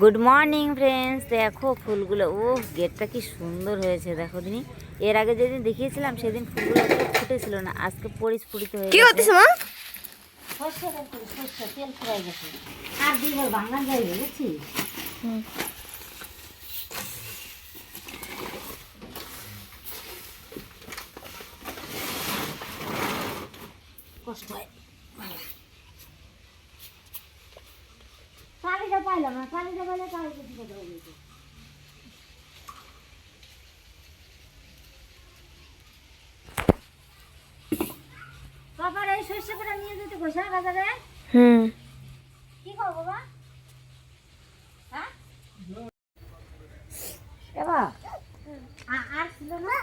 Good morning friends দেখো ফুলগুলো ও গেটটা কি সুন্দর হয়েছে দেখো দিনি। এর আগে যেদিন দেখিয়েছিলাম সেদিন ফুলগুলো ফুটেছিল না আজকে পরিস্ফুটিত হয়ে কি গেছে। হতেছে মা? সর্ষে, তেল ফুরাই গেছে। আর দুইবার বাংলা যাইবে বুঝছিস? দিকে দেবো বাবার এই শস্য করে নিয়ে যেতে ঘোষা বাজারে? হুম কি করব বাবা হ্যাঁ এবার আ- আর ছিল না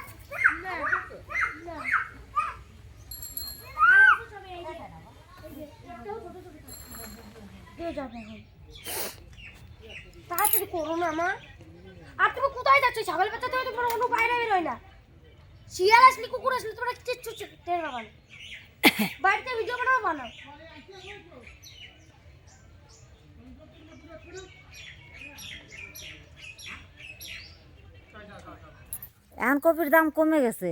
তাড়াতাড়ি করো না মা আর তুমি কোথায় যাচ্ছ? ছাগল বাচ্চা তো তোমার কোনো বাইরে বেরোয় না। শিয়াল আসলে কুকুর আসলে তোমরা চিচ্ছু টের পাবা। বাড়িতে ভিডিও বানাও বানাও। এখন কপির দাম কমে গেছে।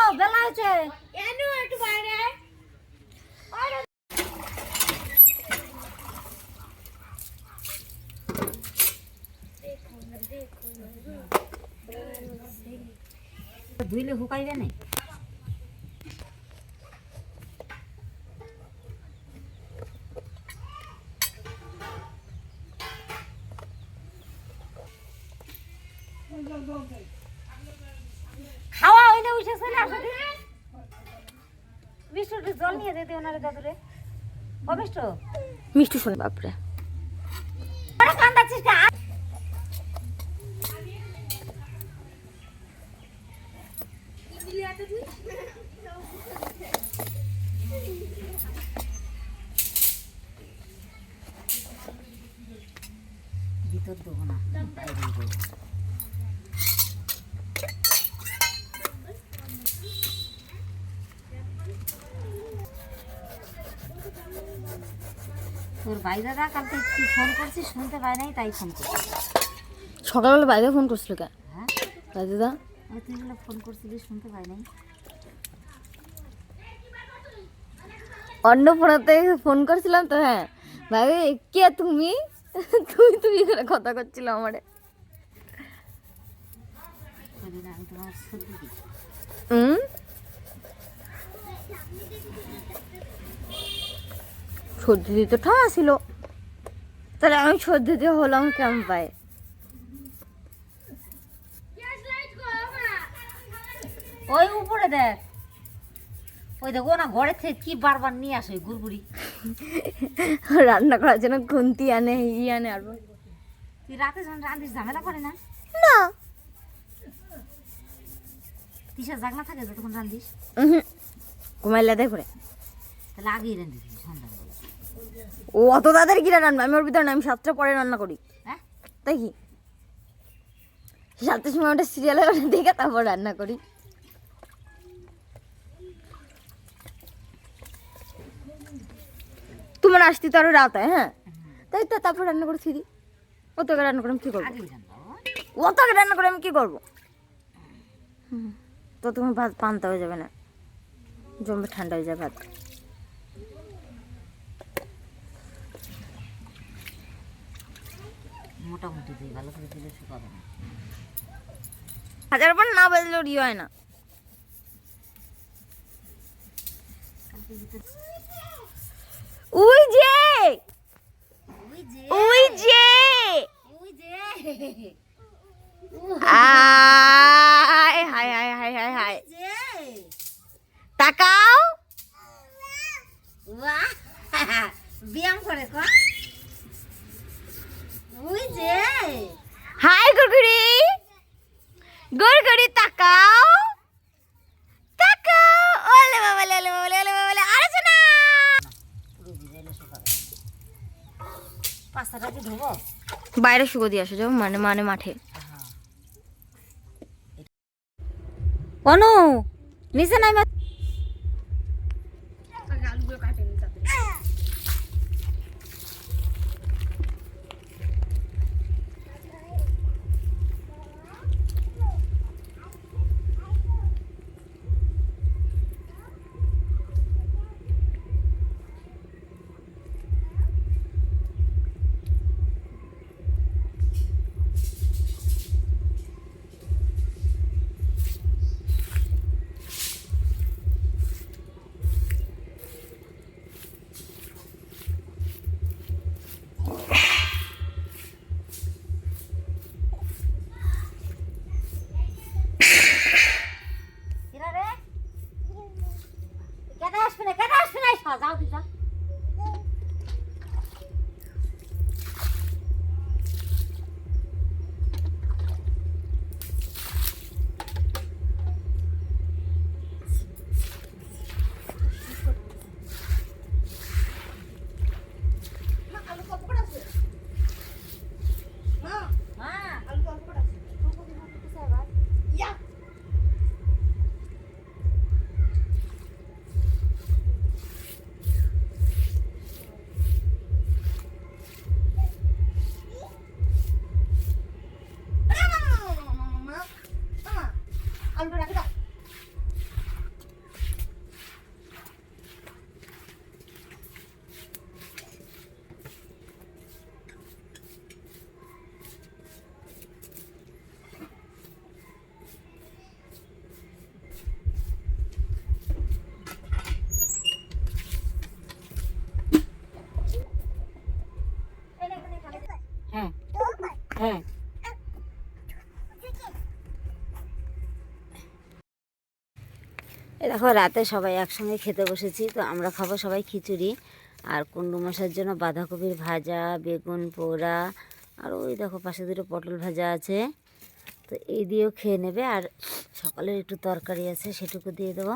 ওঠো বেলা হয়েছে এনো একটু বাইরে ধুইলে শুকাইবে না খাওয়া হইলে উঠে চলে আসো বিষ্ণুটি জল নিয়ে যেতে ওনারে দাদুরে ও মিষ্টি শোন বাপরে। কান্দাচ্ছিস ভিতর দেবো না। তোর ভাই দাদা কালকে তুই ফোন করছিস? শুনতে পাই নাই তাই ফোন করছিস সকালবেলা বাইরে ফোন করছিল কে? হ্যাঁ? দাদিদা ওই তুই ফোন করছিলিস শুনতে পাই নাই। অন্নপূর্ণাতে ফোন করছিলাম তো হ্যাঁ। ভাই কে তুমি? তুই তুমি করে কথা করছিল আমারে। হুম সর্দি দিতে ঠান্ডা ছিল। তাহলে আমি সর্দি দিয়ে হলাম কেমন পাই ওই উপরে দেখ। ওই দেখ না ঘরের থেকে কি বারবার নিয়ে আসে গুড়গুড়ি। রান্না করার জন্য খুন্তি আনে ই আনে আর তুই রাতে যখন রান্ধিস ঝামেলা করে না? না। তিসা জাগনা থাকে যতক্ষণ রান্ধিস ঘুমাইলে দেখ করে তাহলে আগেই রান্ধিস সন্ধ্যাবেলা ও অত তাদের কি রান্না? আমি ওর ভিতরে আমি সাতটা পরে রান্না করি। হ্যাঁ? তাই কি? সাতটার সময় ওটা সিরিয়ালে দেখে তারপর রান্না করি। তোমার আসতে তো আরও রাত হয় হ্যাঁ? তাই তো তারপর রান্না করে ফিরি। অত আগে রান্না করে আমি কি করব? অত আগে রান্না করে আমি কি করব? হুম, তো তোমার ভাত পান্তা হয়ে যাবে না। জমবে ঠান্ডা হয়ে যাবে ভাত। মোটামুটি দিই ভালো করে দিলে শুকাবে না। হাজার পর না বাজলেও রি হয় না। উই যে! উই যে! উই যে! উই যে আয় হায় হায় হায় হায় হায় যে তাকাও বাহ ব্যায়াম করে কো ওই যে হাই গুড়গুড়ি গুড়গুড়ি তাকাও। তাকাও। ওলে বাবা ওলে বাবা ওলে বাবা আরে শোনা কি ধোবো? বাইরে শুকো দিয়ে আসো যাও মানে মানে মাঠে। অনু নিচে নাই Là dao? দেখো, রাতে সবাই একসঙ্গে খেতে বসেছি, তো আমরা খাব সবাই খিচুড়ি আর কুন্ডু মশার জন্য বাঁধাকপির ভাজা, বেগুন পোড়া আর ওই দেখো পাশে দুটো পটল ভাজা আছে। তো এই দিয়েও খেয়ে নেবে আর সকালের একটু তরকারি আছে সেটুকু দিয়ে দেবো।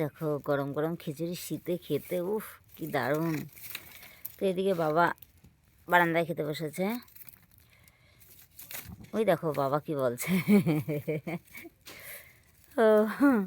দেখো, গরম গরম খিচুড়ি শীতে খেতে, উফ, কি দারুণ। তো এদিকে বাবা বারান্দায় খেতে বসেছে। ওই দেখো, বাবা কি বলছে? ও হুম।